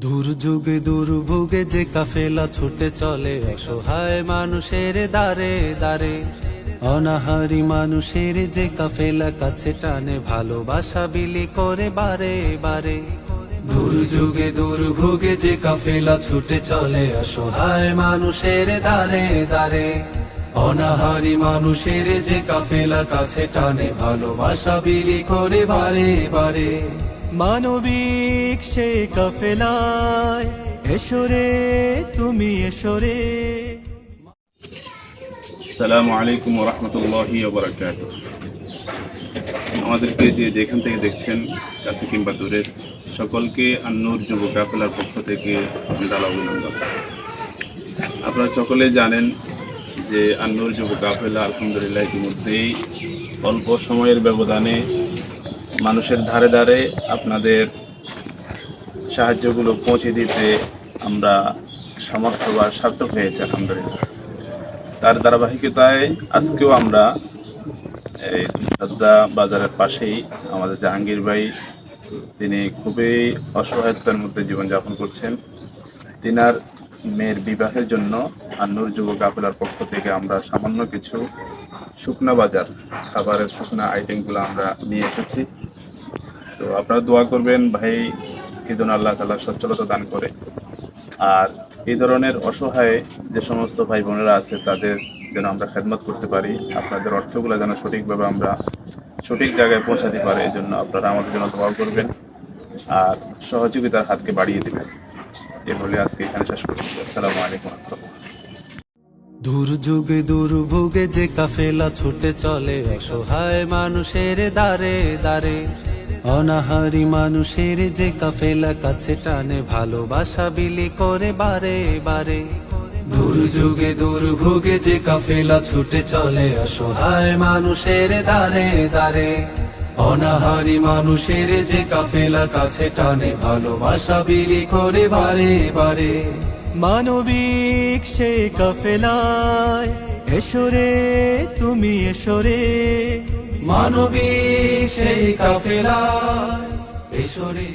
দুর্যোগে, দুর্ভোগে যে কাফেলা ছুটে চলে, অসহায় মানুষের দারে দারে অনাহারি মানুষের যে কাফেলা কাছে টানে, ভালোবাসা বিলি করে বারে বারে। দুর্যোগে, দুর্ভোগে যে কাফেলা ছুটে চলে, অসহায় মানুষের দারে দারে অনাহারি মানুষের যে কাফেলা কাছে টানে, ভালোবাসা বিলি করে বারে বারে। মানবিক সে কাফেলায় এসরে তুমি এসরে আসসালামু আলাইকুম রহমতুল্লাহি ওবরাকাত আমাদেরকে যে যেখান থেকে দেখছেন, কাছে কিংবা দূরের সকলকে আন্নুর যুব কাফেলার পক্ষ থেকে ডালা অভিনন্দন। আপনারা সকলে জানেন যে আন্নুর যুব কাফেলা আলহামদুলিল্লাহ ইতিমধ্যেই অল্প সময়ের ব্যবধানে মানুষের ধারে ধারে আপনাদের সাহায্যগুলো পৌঁছে দিতে আমরা সমর্থ বা সার্থক হয়েছে, আলহামদুলিল্লাহ। তার ধারাবাহিকতায় আজকেও আমরা এই সাদ্দা বাজারের পাশেই আমাদের জাহাঙ্গীর ভাই, তিনি খুবই অসহায়তার মধ্যে জীবনযাপন করছেন। তিনার মেয়ের বিবাহের জন্য আন্নুর যুবক কাপেলার পক্ষ থেকে আমরা সামান্য কিছু শুকনা বাজার, খাবারের শুকনা আইটেমগুলো আমরা নিয়ে এসেছি। তো আপনারা দোয়া করবেন, ভাই কিদন আল্লাহ তালা সচ্ছলতা দান করে। আর এই ধরনের অসহায় যে সমস্ত ভাই বোনেরা আছে, তাদের যেন আমরা খেদমত করতে পারি। আপনাদের অর্থগুলো যেন সঠিকভাবে আমরা সঠিক জায়গায় পৌঁছাতে পারি, এই জন্য আপনারা আমাদের জন্য দোয়া করবেন। আর সহযোগিতার হাতকে বাড়িয়ে দেবেন। এ বলে আজকে এখানে শেষ করছি। আসসালামু আলাইকুম দুর্যোগে, দুর্ভোগে যে কাফেলা ছুটে চলে, অসহায় মানুষের দারে দারে অনাহারি মানুষের যে কাফেলা কাছে টানে, ভালোবাসা বিলি করে বারে বারে। দুর্যোগে দুর্ভোগে যে কাফেলা ছুটে চলে, অসহায় মানুষের দারে দারে অনাহারি মানুষের যে কাফেলা কাছে টানে, ভালোবাসা বিলি করে বারে বারে। মানবিক সে কাফেলায় এসরে তুমি এসরে মানবিক সেই কাফেলায় এসরে